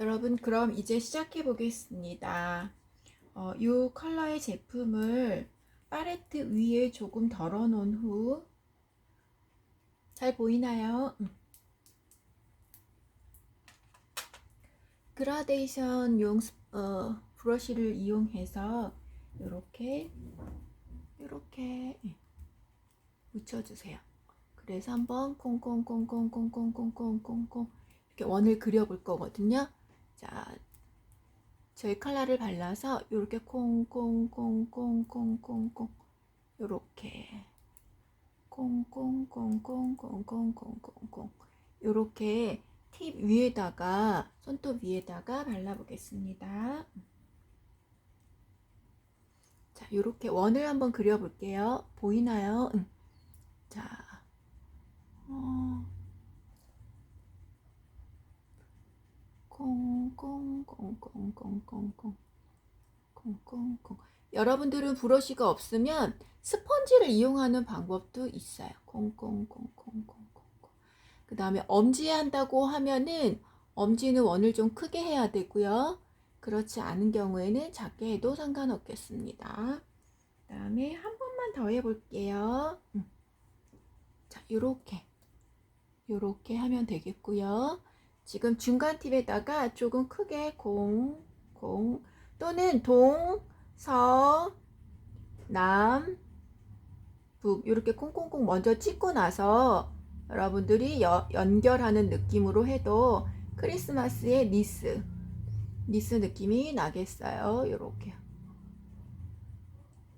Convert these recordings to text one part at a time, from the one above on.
여러분 그럼 이제 시작해 보겠습니다. 어, 이 컬러의 제품을 팔레트 위에 조금 덜어 놓은 후 잘 보이나요? 음. 그라데이션 용 스- 어, 브러쉬를 이용해서 이렇게 이렇게 예, 묻혀주세요. 그래서 한번 콩콩콩콩콩콩콩콩콩콩 이렇게 원을 그려볼 거거든요. 자, 저희 컬러를 발라서 이렇게 콩콩콩콩콩콩콩콩 이렇게 콩콩콩콩콩콩콩콩콩 이렇게 팁 위에다가 손톱 위에다가 발라보겠습니다. 자, 이렇게 원을 한번 그려볼게요. 보이나요? 응. 자, 어, 콩콩콩 여러분들은 브러쉬가 없으면 스펀지를 이용하는 방법도 있어요. 콩콩콩콩콩콩 그 다음에 엄지 한다고 하면은 엄지는 원을 좀 크게 해야 되고요. 그렇지 않은 경우에는 작게 해도 상관없겠습니다. 그 다음에 한 번만 더 해볼게요. 음. 자, 요렇게. 요렇게 하면 되겠고요. 지금 중간 팁에다가 조금 크게 공, 공, 또는 동, 서, 남, 북, 이렇게 콩콩콩 먼저 찍고 나서 여러분들이 여, 연결하는 느낌으로 해도 크리스마스의 니스, 니스 느낌이 나겠어요. 요렇게.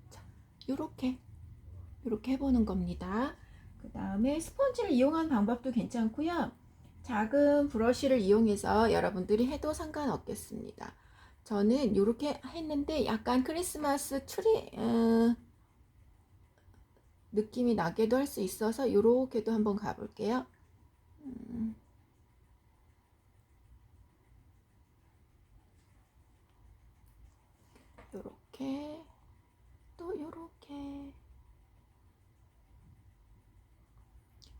자, 요렇게. 요렇게 해보는 겁니다. 그 다음에 스펀지를 이용하는 방법도 괜찮고요. 작은 브러쉬를 이용해서 여러분들이 해도 상관없겠습니다. 저는 이렇게 했는데 약간 크리스마스 트리 어, 느낌이 나게도 할 수 있어서 이렇게도 한번 가볼게요. 음. 요렇게 또 요렇게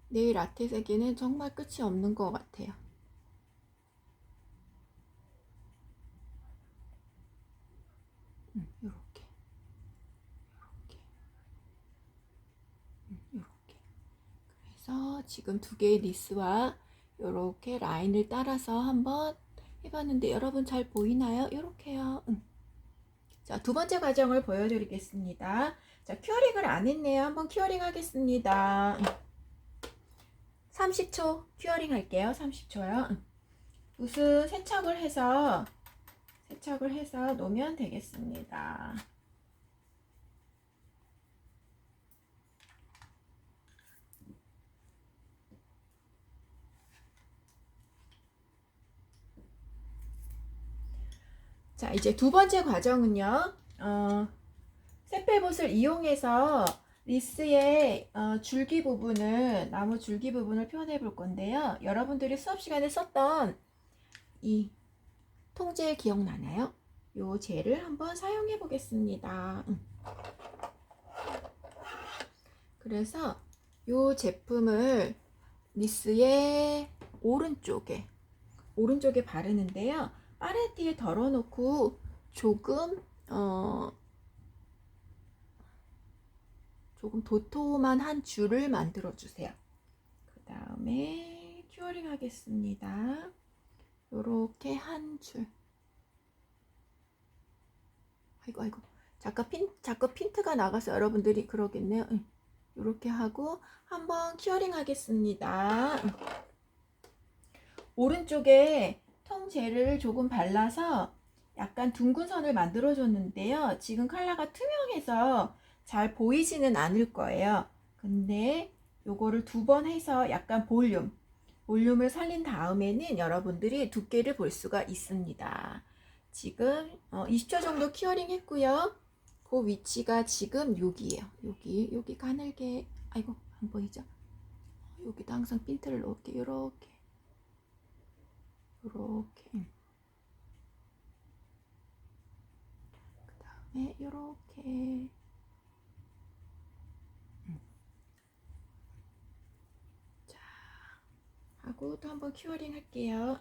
네일 아트 세계는 정말 끝이 없는 것 같아요. 음, 요렇게 요렇게 음, 요렇게 그래서 지금 두 개의 리스와 요렇게 라인을 따라서 한번 해봤는데 여러분 잘 보이나요? 요렇게요. 음. 자, 두 번째 과정을 보여드리겠습니다. 자, 큐어링을 안 했네요. 한번 큐어링 하겠습니다. 음. 30초 큐어링 할게요. 30초요. 붓은 세척을 해서 세척을 해서 놓으면 되겠습니다. 자, 이제 두 번째 과정은요. 어, 세펠봇을 이용해서 리스의 어, 줄기 부분을 나무 줄기 부분을 표현해 볼 건데요. 여러분들이 수업 시간에 썼던 이 통제 기억나나요? 요 젤을 한번 사용해 보겠습니다. 음. 그래서 요 제품을 리스의 오른쪽에 오른쪽에 바르는데요. 파레티에 덜어놓고 조금 어 조금 도톰한 한 줄을 만들어 주세요. 그 다음에 큐어링 하겠습니다. 요렇게 한 줄. 아이고 아이고. 잠깐 핀 잠깐 핀트가 나가서 여러분들이 그러겠네요. 응. 요렇게 하고 한번 큐어링 하겠습니다. 응. 오른쪽에 통젤을 조금 발라서 약간 둥근 선을 만들어 줬는데요. 지금 컬러가 투명해서 잘 보이지는 않을 거예요. 근데 요거를 두 번 해서 약간 볼륨, 볼륨을 살린 다음에는 여러분들이 두께를 볼 수가 있습니다. 지금 어, 20초 정도 큐어링 했고요. 그 위치가 지금 여기에요. 여기, 여기 가늘게, 아이고, 안 보이죠? 여기도 항상 핀트를 넣을게, 요렇게. 요렇게. 그 다음에 요렇게. 하고 또 한번 큐어링 할게요.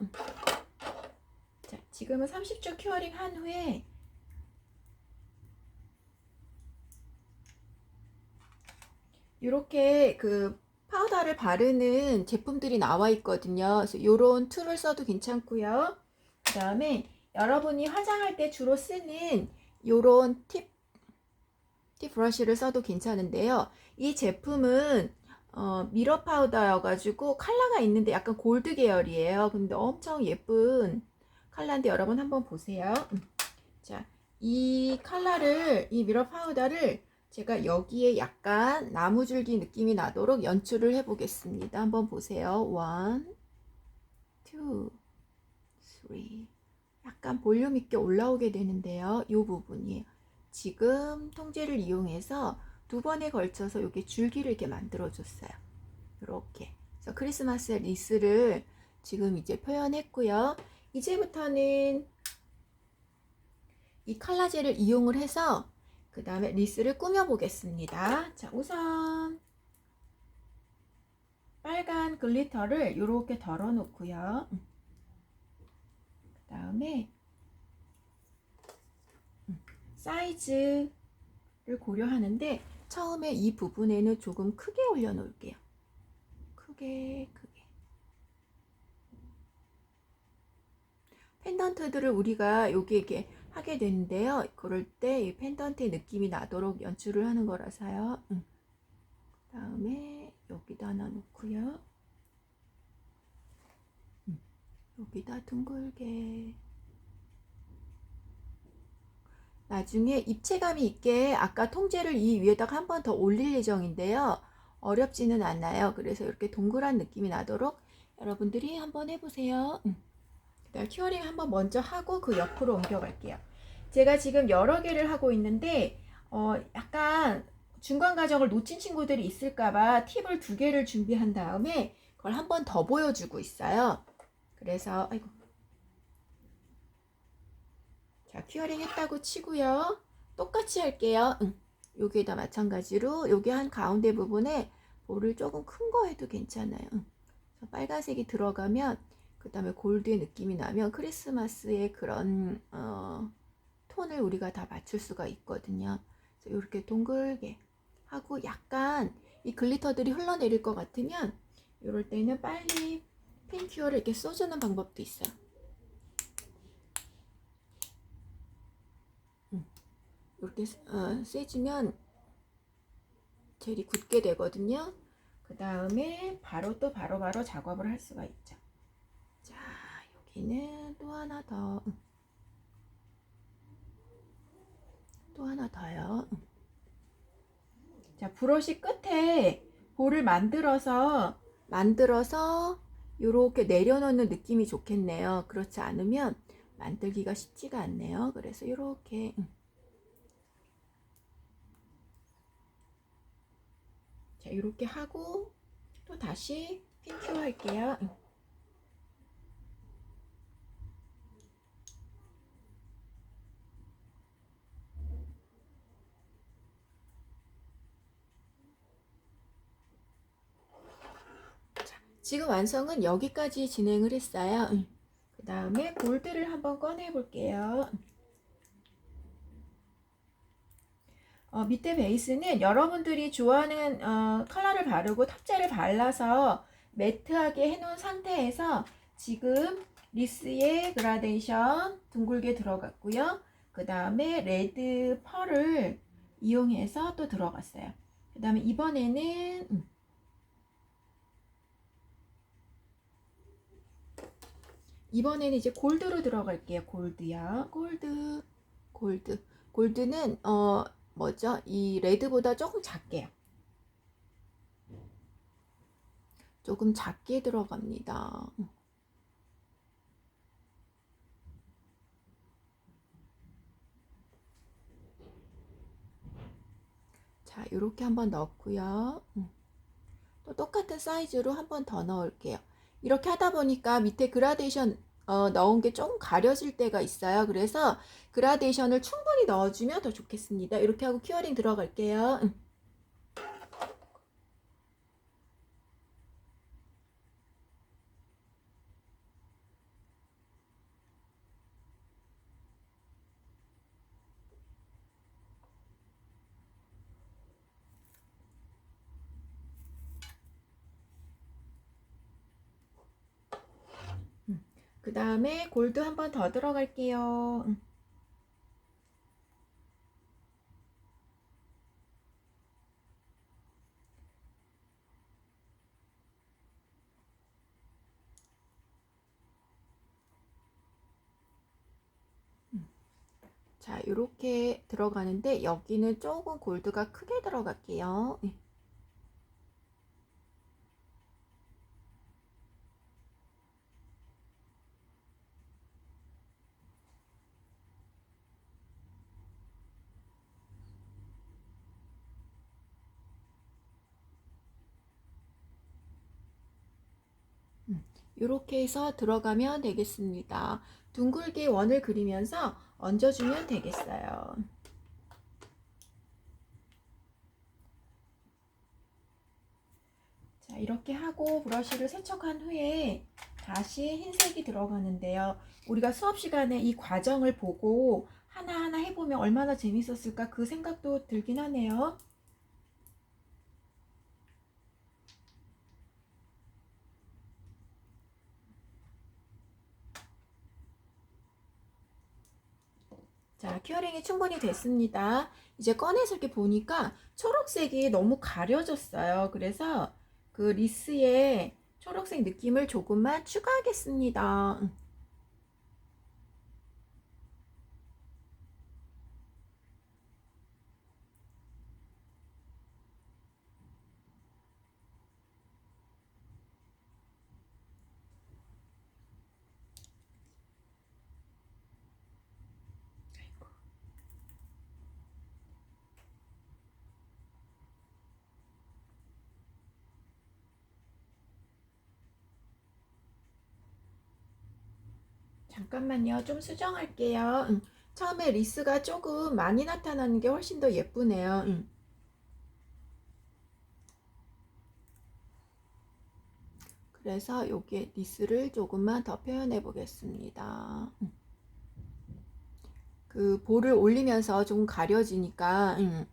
자, 지금은 30초 큐어링 한 후에 이렇게 그 파우더를 바르는 제품들이 나와 있거든요. 이런 툴을 써도 괜찮고요. 그 다음에 여러분이 화장할 때 주로 쓰는 이런 팁, 팁 브러쉬를 써도 괜찮은데요. 이 제품은 어, 미러 파우더여가지고 컬러가 있는데 약간 골드 계열이에요. 근데 엄청 예쁜 컬러인데 여러분 한번 보세요. 음. 자, 이 컬러를, 이 미러 파우더를 제가 여기에 약간 나무줄기 느낌이 나도록 연출을 해보겠습니다. 한번 보세요. 원, 투, 쓰리. 약간 볼륨 있게 올라오게 되는데요. 이 부분이 지금 통제를 이용해서 두 번에 걸쳐서 이렇게 줄기를 이렇게 만들어줬어요. 이렇게. 그래서 크리스마스 리스를 지금 이제 표현했고요. 이제부터는 이 칼라젤을 이용을 해서 그 다음에 리스를 꾸며 보겠습니다. 자, 우선 빨간 글리터를 이렇게 덜어 놓고요. 그 다음에 사이즈를 고려하는데 처음에 이 부분에는 조금 크게 올려 놓을게요. 크게 크게 펜던트들을 우리가 여기 이렇게 하게 되는데요. 그럴 때 이 펜던트의 느낌이 나도록 연출을 하는 거라서요. 음. 그 다음에 여기다 하나 놓고요. 음. 여기다 둥글게 나중에 입체감이 있게 아까 통째를 이 위에다가 한 번 더 올릴 예정인데요. 어렵지는 않아요. 그래서 이렇게 동그란 느낌이 나도록 여러분들이 한번 해보세요. 음. 그다음 큐어링 한번 먼저 하고 그 옆으로 옮겨갈게요. 제가 지금 여러 개를 하고 있는데 어 약간 중간 과정을 놓친 친구들이 있을까봐 팁을 두 개를 준비한 다음에 그걸 한 번 더 보여주고 있어요. 그래서 아이고 자 큐어링 했다고 치고요. 똑같이 할게요. 응. 여기에다 마찬가지로 여기 한 가운데 부분에 볼을 조금 큰 거 해도 괜찮아요. 응. 빨간색이 들어가면 그 다음에 골드의 느낌이 나면 크리스마스의 그런 어, 톤을 우리가 다 맞출 수가 있거든요. 그래서 이렇게 동글게 하고 약간 이 글리터들이 흘러내릴 것 같으면 이럴 때는 빨리 펜 큐어를 이렇게 쏘주는 방법도 있어요. 이렇게 어, 쐬주면 젤이 굳게 되거든요. 그 다음에 바로 또 바로바로 바로 작업을 할 수가 있죠. 자, 여기는 또 하나 더. 또 하나 더요. 자, 브러쉬 끝에 볼을 만들어서 만들어서 이렇게 내려놓는 느낌이 좋겠네요. 그렇지 않으면 만들기가 쉽지가 않네요. 그래서 이렇게 자, 이렇게 하고 또 다시 핀큐 할게요. 지금 완성은 여기까지 진행을 했어요. 그 다음에 볼드를 한번 꺼내 볼게요. 어, 밑에 베이스는 여러분들이 좋아하는 어, 컬러를 바르고 탑재를 발라서 매트하게 해놓은 상태에서 지금 리스의 그라데이션 둥글게 들어갔고요. 그 다음에 레드 펄을 이용해서 또 들어갔어요. 그 다음에 이번에는 음, 이번에는 이제 골드로 들어갈게요. 골드야. 골드. 골드. 골드는 어 뭐죠? 이 레드보다 조금 작게요. 조금 작게 들어갑니다. 자, 이렇게 한번 넣고요. 또 똑같은 사이즈로 한번 더 넣을게요. 이렇게 하다 보니까 밑에 그라데이션 어, 넣은 게좀 가려질 때가 있어요. 그래서 그라데이션을 충분히 넣어주면 더 좋겠습니다. 이렇게 하고 큐어링 들어갈게요. 그 다음에 골드 한 번 더 들어갈게요. 음. 자, 이렇게 들어가는데 여기는 조금 골드가 크게 들어갈게요. 네. 이렇게 해서 들어가면 되겠습니다. 둥글게 원을 그리면서 얹어주면 되겠어요. 자, 이렇게 하고 브러쉬를 세척한 후에 다시 흰색이 들어가는데요. 우리가 수업 시간에 이 과정을 보고 하나하나 해보면 얼마나 재밌었을까 그 생각도 들긴 하네요. 자, 큐어링이 충분히 됐습니다. 이제 꺼내서 이렇게 보니까 초록색이 너무 가려졌어요. 그래서 그 리스에 초록색 느낌을 조금만 추가하겠습니다. 잠깐만요. 좀 수정할게요. 음, 처음에 리스가 조금 많이 나타나는 게 훨씬 더 예쁘네요. 음. 그래서 여기에 리스를 조금만 더 표현해 보겠습니다. 음. 그 볼을 올리면서 좀 가려지니까 음,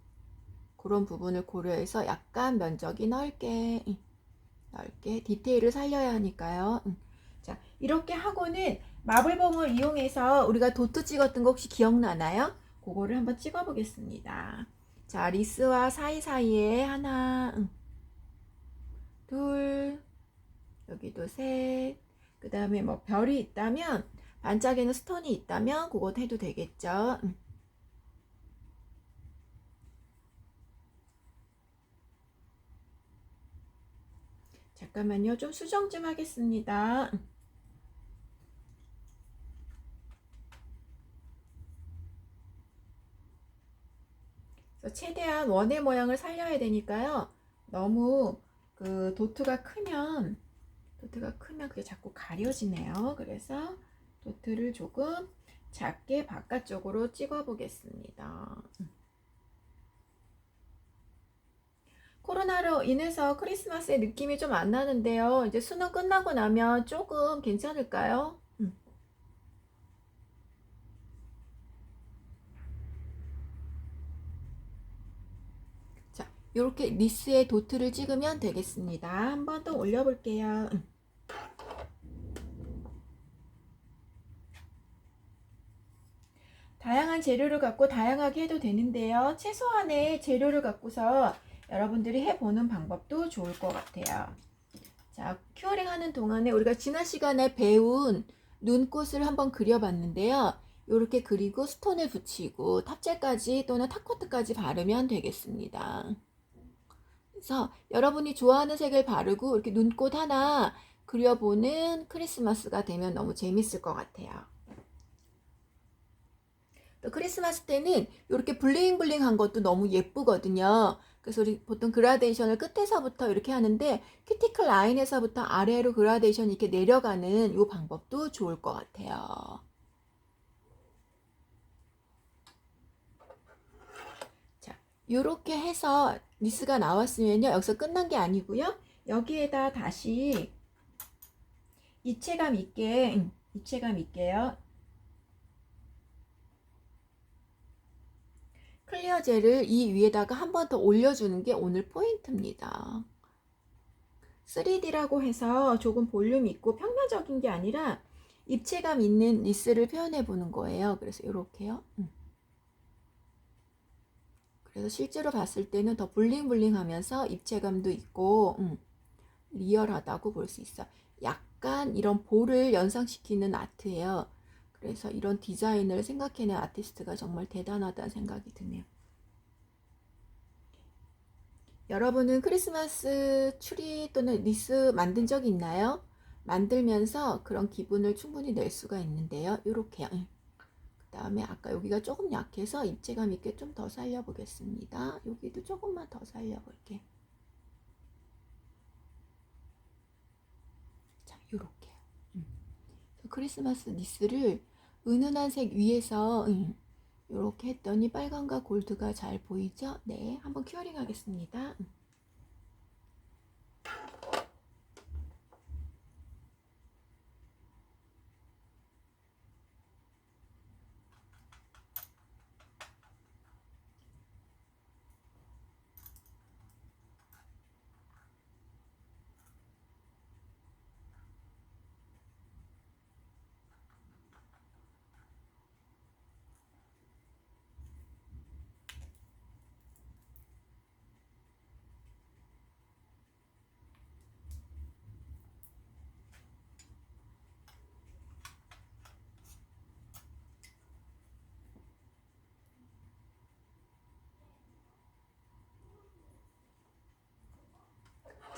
그런 부분을 고려해서 약간 면적이 넓게 음, 넓게 디테일을 살려야 하니까요. 음. 자 이렇게 하고는 마블봉을 이용해서 우리가 도트 찍었던 거 혹시 기억나나요? 그거를 한번 찍어 보겠습니다. 자, 리스와 사이사이에 하나, 응. 둘, 여기도 셋, 그 다음에 뭐 별이 있다면, 반짝이는 스톤이 있다면, 그것 해도 되겠죠. 응. 잠깐만요. 좀 수정 좀 하겠습니다. 응. 최대한 원의 모양을 살려야 되니까요. 너무 그 도트가 크면 도트가 크면 그게 자꾸 가려지네요. 그래서 도트를 조금 작게 바깥쪽으로 찍어 보겠습니다. 코로나로 인해서 크리스마스의 느낌이 좀 안 나는데요. 이제 수능 끝나고 나면 조금 괜찮을까요? 이렇게 리스에 도트를 찍으면 되겠습니다. 한번더 올려볼게요. 다양한 재료를 갖고 다양하게 해도 되는데요. 최소한의 재료를 갖고서 여러분들이 해보는 방법도 좋을 것 같아요. 자, 큐어링 하는 동안에 우리가 지난 시간에 배운 눈꽃을 한번 그려봤는데요. 이렇게 그리고 스톤을 붙이고 탑재까지 또는 탑코트까지 바르면 되겠습니다. 그래서 여러분이 좋아하는 색을 바르고 이렇게 눈꽃 하나 그려보는 크리스마스가 되면 너무 재밌을 것 같아요. 또 크리스마스 때는 이렇게 블링블링한 것도 너무 예쁘거든요. 그래서 우리 보통 그라데이션을 끝에서부터 이렇게 하는데 키티클 라인에서부터 아래로 그라데이션이 이렇게 내려가는 이 방법도 좋을 것 같아요. 자, 이렇게 해서 니스가 나왔으면요. 여기서 끝난 게 아니고요. 여기에다 다시 입체감 있게 음, 입체감 있게요. 클리어 젤을 이 위에다가 한 번 더 올려주는 게 오늘 포인트입니다. 3D라고 해서 조금 볼륨 있고 평면적인 게 아니라 입체감 있는 리스를 표현해 보는 거예요. 그래서 이렇게요. 음. 그래서 실제로 봤을 때는 더 블링블링하면서 입체감도 있고 음, 리얼하다고 볼 수 있어. 약간 이런 볼을 연상시키는 아트예요. 그래서 이런 디자인을 생각해낸 아티스트가 정말 대단하다는 생각이 드네요. 여러분은 크리스마스 추리 또는 리스 만든 적 있나요? 만들면서 그런 기분을 충분히 낼 수가 있는데요. 이렇게요. 그 다음에 아까 여기가 조금 약해서 입체감 있게 좀 더 살려보겠습니다. 여기도 조금만 더 살려볼게요. 자, 요렇게요. 음. 크리스마스 리스를 은은한 색 위에서 음, 이렇게 했더니 빨간과 골드가 잘 보이죠? 네, 한번 큐어링 하겠습니다. 음.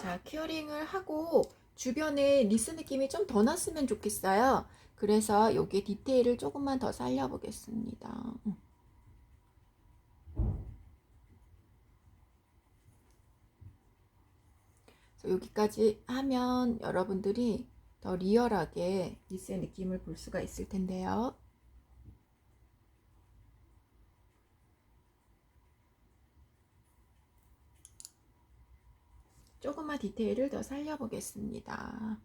자, 큐어링을 하고 주변에 리스 느낌이 좀 더 났으면 좋겠어요. 그래서 여기 디테일을 조금만 더 살려보겠습니다. 음. 여기까지 하면 여러분들이 더 리얼하게 리스의 느낌을 볼 수가 있을 텐데요. 조금만 디테일을 더 살려보겠습니다.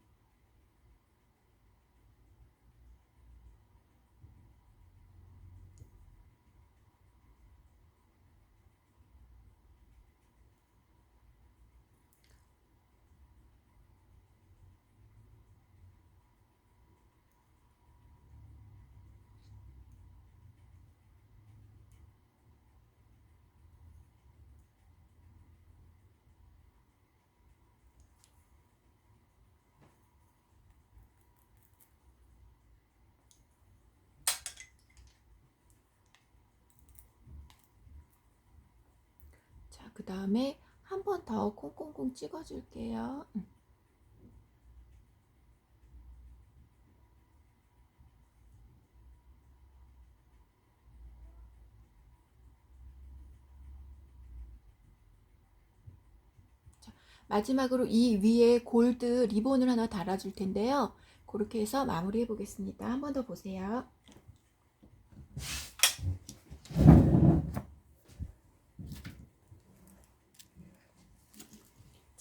그 다음에 한 번 더 콩콩콩 찍어줄게요. 마지막으로 이 위에 골드 리본을 하나 달아줄 텐데요. 그렇게 해서 마무리해 보겠습니다. 한 번 더 보세요.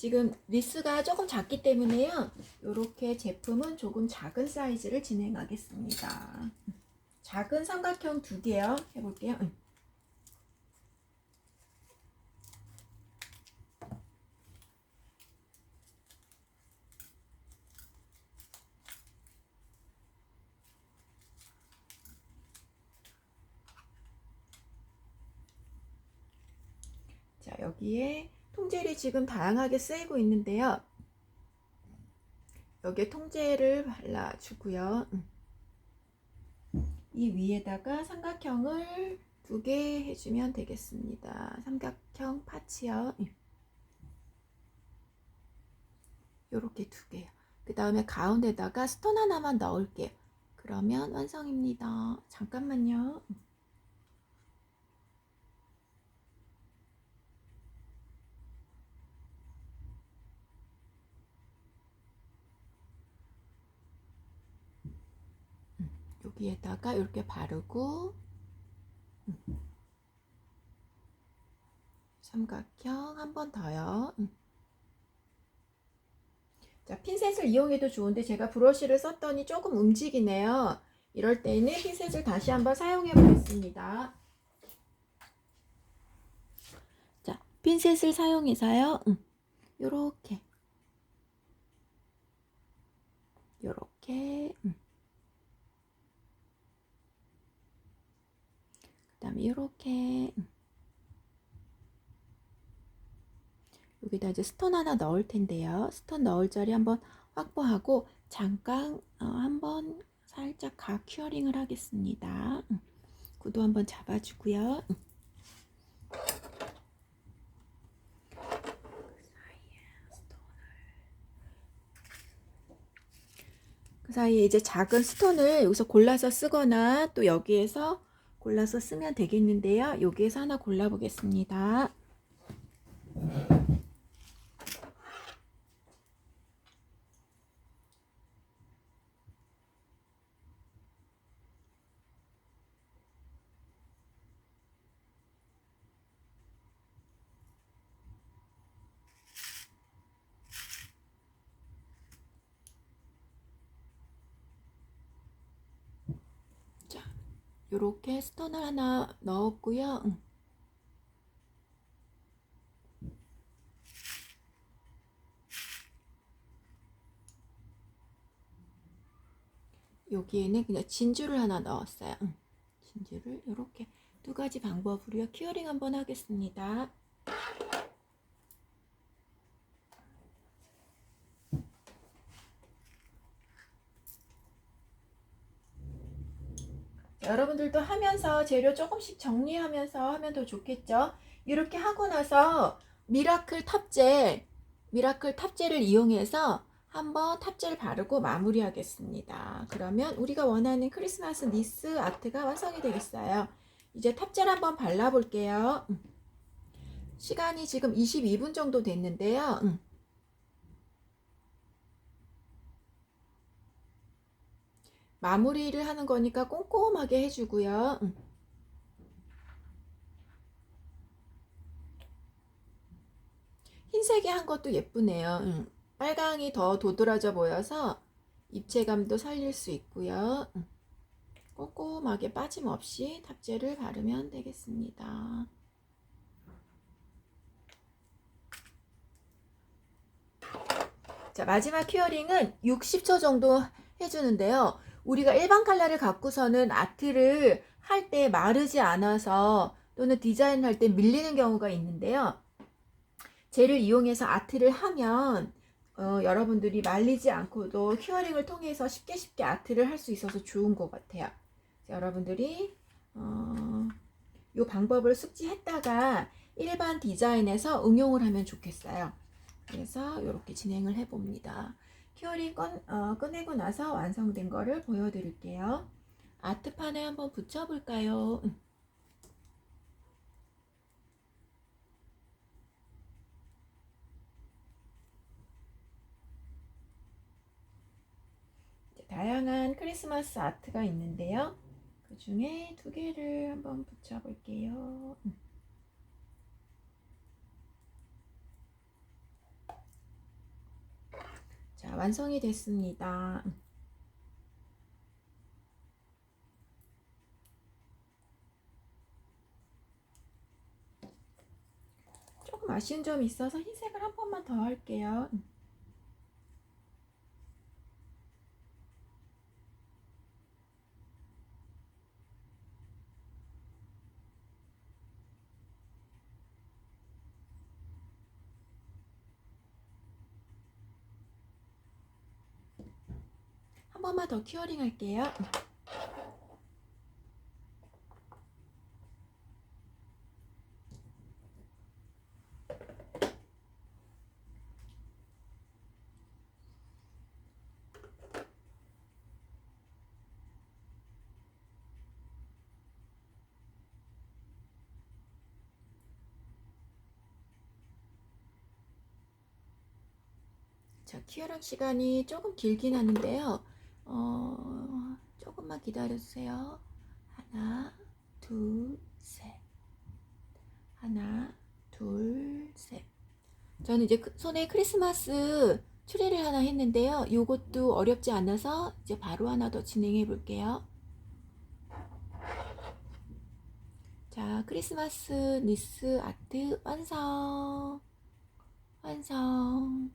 지금 리스가 조금 작기 때문에요. 이렇게 제품은 조금 작은 사이즈를 진행하겠습니다. 작은 삼각형 두 개요. 해볼게요. 응. 자, 여기에 통젤이 지금 다양하게 쓰이고 있는데요. 여기에 통젤을 발라주고요. 음. 이 위에다가 삼각형을 두 개 해주면 되겠습니다. 삼각형 파츠요. 이렇게 두 개요. 그 다음에 가운데다가 스톤 하나만 넣을게요. 그러면 완성입니다. 잠깐만요. 음. 여기에다가 이렇게 바르고 삼각형 한 번 더요. 자, 핀셋을 이용해도 좋은데 제가 브러쉬를 썼더니 조금 움직이네요. 이럴 때는 핀셋을 다시 한번 사용해 보겠습니다. 자, 핀셋을 사용해서요. 음, 요렇게 요렇게 음. 다음에 이렇게 여기다 이제 스톤 하나 넣을 텐데요. 스톤 넣을 자리 한번 확보하고 잠깐 어, 한번 살짝 각 큐어링을 하겠습니다. 음, 구도 한번 잡아주고요. 음. 그 사이에 이제 작은 스톤을 여기서 골라서 쓰거나 또 여기에서 골라서 쓰면 되겠는데요. 여기에서 하나 골라 보겠습니다. 자, 요렇게 스톤을 하나 넣었고요. 음. 여기에는 그냥 진주를 하나 넣었어요. 음. 진주를 이렇게 두 가지 방법으로요. 큐어링 한번 하겠습니다. 여러분들도 하면서 재료 조금씩 정리하면서 하면 더 좋겠죠? 이렇게 하고 나서 미라클 탑젤, 미라클 탑젤을 이용해서 한번 탑젤 바르고 마무리하겠습니다. 그러면 우리가 원하는 크리스마스 니스 아트가 완성이 되겠어요. 이제 탑젤 한번 발라볼게요. 음. 시간이 지금 22분 정도 됐는데요. 마무리를 하는 거니까 꼼꼼하게 해주고요. 음. 흰색이 한 것도 예쁘네요. 음. 빨강이 더 도드라져 보여서 입체감도 살릴 수 있고요. 음. 꼼꼼하게 빠짐없이 탑재를 바르면 되겠습니다. 자, 마지막 큐어링은 60초 정도 해주는데요. 우리가 일반 칼라를 갖고서는 아트를 할 때 마르지 않아서 또는 디자인을 할때 밀리는 경우가 있는데요. 젤을 이용해서 아트를 하면 어, 여러분들이 말리지 않고도 큐어링을 통해서 쉽게 쉽게 아트를 할 수 있어서 좋은 것 같아요. 여러분들이 어, 이 방법을 숙지했다가 일반 디자인에서 응용을 하면 좋겠어요. 그래서 이렇게 진행을 해봅니다. 큐어링 꺼, 어, 꺼내고 나서 완성된 거를 보여드릴게요. 아트판에 한번 붙여볼까요? 음. 다양한 크리스마스 아트가 있는데요. 그 중에 두 개를 한번 붙여볼게요. 음. 자, 완성이 됐습니다. 조금 아쉬운 점이 있어서 흰색을 한 번만 더 할게요. 한 번만 더 큐어링 할게요. 자, 큐어링 시간이 조금 길긴 하는데요. 어, 조금만 기다려주세요. 하나, 둘, 셋. 하나, 둘, 셋. 저는 이제 크- 손에 크리스마스 추리를 하나 했는데요. 이것도 어렵지 않아서 이제 바로 하나 더 진행해 볼게요. 자, 크리스마스 니스 아트 완성. 완성.